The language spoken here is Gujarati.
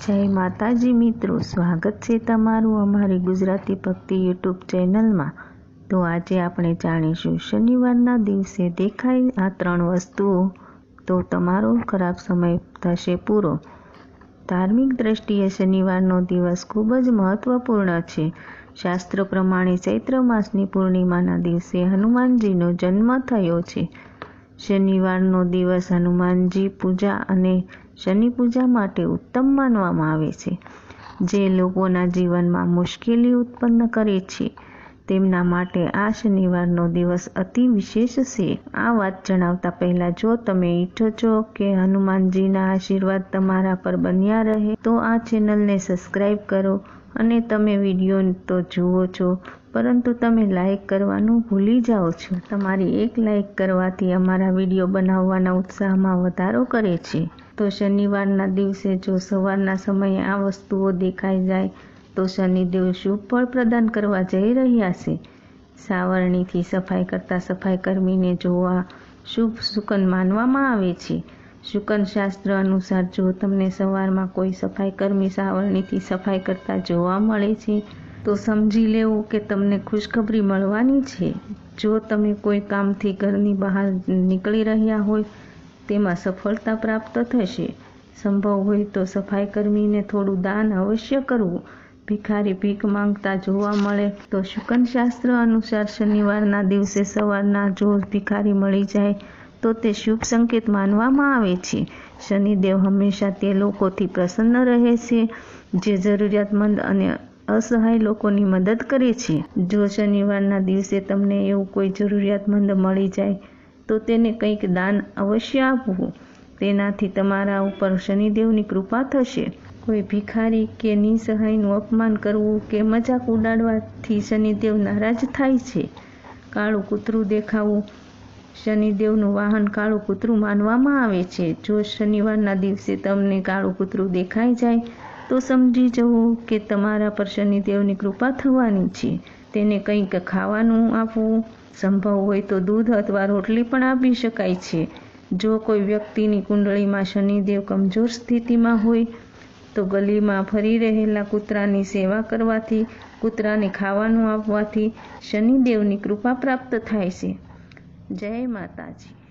જય માતાજી મિત્રો, સ્વાગત છે તમારું અમારી ગુજરાતી ભક્તિ યુટ્યુબ ચેનલમાં. તો આજે આપણે જાણીશું, શનિવારના દિવસે દેખાય આ ત્રણ વસ્તુઓ. તો તમારો ખરાબ સમય થશે પૂરો. ધાર્મિક દ્રષ્ટિએ શનિવારનો દિવસ ખૂબ જ મહત્વપૂર્ણ છે. શાસ્ત્ર પ્રમાણે ચૈત્ર માસની પૂર્ણિમાના દિવસે હનુમાનજીનો જન્મ થયો છે. શનિવારનો દિવસ હનુમાનજી પૂજા અને શનિ પૂજા માટે ઉત્તમ માનવામાં આવે છે. જે લોકોના જીવનમાં મુશ્કેલી ઉત્પન્ન કરે છે, તેમના માટે આ શનિવારનો દિવસ અતિ વિશેષ છે. આ વાત જણાવતા પહેલાં જો તમે ઈચ્છો છો કે હનુમાનજીના આશીર્વાદ તમારા પર બન્યા રહે, તો આ ચેનલને સબસ્ક્રાઈબ કરો અને તમે વીડિયો તો જુઓ છો, પરંતુ તમે લાઈક કરવાનું ભૂલી જાઓ છો. તમારી એક લાઈક કરવાથી અમારા વીડિયો બનાવવાના ઉત્સાહમાં વધારો કરે છે. તો શનિવારના દિવસે જો સવારના સમયે આ વસ્તુઓ દેખાઈ જાય, તો શનિદેવ શુભ ફળ પ્રદાન કરવા જઈ રહ્યા છે. સાવરણીથી સફાઈ કરતા સફાઈ કર્મીને જોવા શુભ શુકન માનવામાં આવે છે. શુકન શાસ્ત્ર અનુસાર જો તમને સવારમાં કોઈ સફાઈ કર્મી સાવરણીથી સફાઈ કરતા જોવા મળે છે, તો સમજી લેવું કે તમને ખુશખબરી મળવાની છે. જો તમે કોઈ કામથી ઘરની બહાર નીકળી રહ્યા હોય તેમાં સફળતા પ્રાપ્ત થશે. સંભવ હોય તો સફાઈ કર્મીને થોડું દાન અવશ્ય કરવું. ભિખારી ભીખ માંગતા જોવા મળે તો શુકનશાસ્ત્ર અનુસાર શનિવારના દિવસે સવારના જો ભિખારી મળી જાય તો તે શુભ સંકેત માનવામાં આવે છે. શનિદેવ હંમેશા તે લોકોથી પ્રસન્ન રહે છે, જે જરૂરિયાતમંદ અને અસહાય લોકોની મદદ કરે છે. જો શનિવારના દિવસે તમને એવું કોઈ જરૂરિયાતમંદ મળી જાય તો તેને કંઈક દાન અવશ્ય આપવું. તેનાથી તમારા ઉપર શનિદેવની કૃપા થશે. કોઈ ભિખારી કે નિસહાયનું અપમાન કરવું કે મજાક ઉડાડવાથી શનિદેવ નારાજ થાય છે. કાળું કૂતરું દેખાવું શનિદેવનું વાહન કાળું કૂતરું માનવામાં આવે છે. જો શનિવારના દિવસે તમને કાળું કૂતરું દેખાઈ જાય, તો સમજી જવું કે તમારા પર શનિદેવની કૃપા થવાની છે. તેને કંઈક ખાવાનું આપવું સંભવ હોય તો દૂધ અથવા રોટલી પણ આપી શકાય છે. જો કોઈ વ્યક્તિની કુંડળીમાં શનિદેવ કમજોર સ્થિતિમાં હોય, તો ગલીમાં ફરી રહેલા કૂતરાની સેવા કરવાથી, કૂતરાને ખાવાનું આપવાથી શનિદેવની કૃપા પ્રાપ્ત થાય છે. જય માતાજી.